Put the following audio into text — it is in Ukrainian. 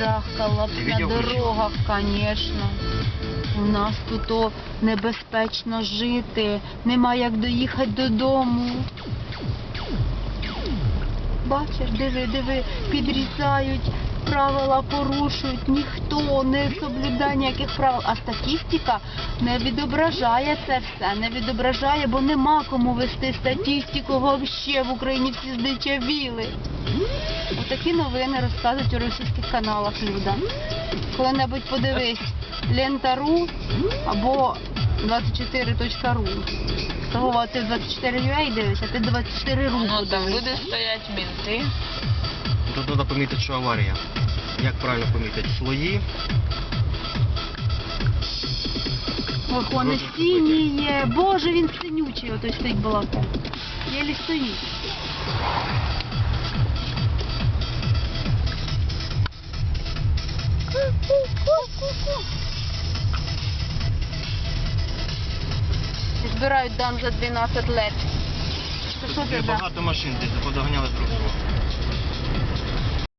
квартирах, колапс на дорогах, звісно. У нас тут о, небезпечно жити, нема як доїхати додому. Бачиш, диви, диви, підрізають, правила порушують, ніхто не соблюдає ніяких правил. А статистика не відображає це все, не відображає, бо нема кому вести статистику взагалі в Україні всі здичавіли. Отакі новини розказують у російських каналах людям. Коли-небудь подивись Лента.ру або 24.ru. Того ти 24.ua дивишся, а ти 24.ru Ну там буде стоять мінти. Тут треба помітити, що аварія. Як правильно помітити? Слої. Ох, вони Дуже є. Боже, він синючий, отой стоїть балака. Єлі стоїть. Збирають дан за 12 лет. Це що це за? багато машин, десь подоганяли друг.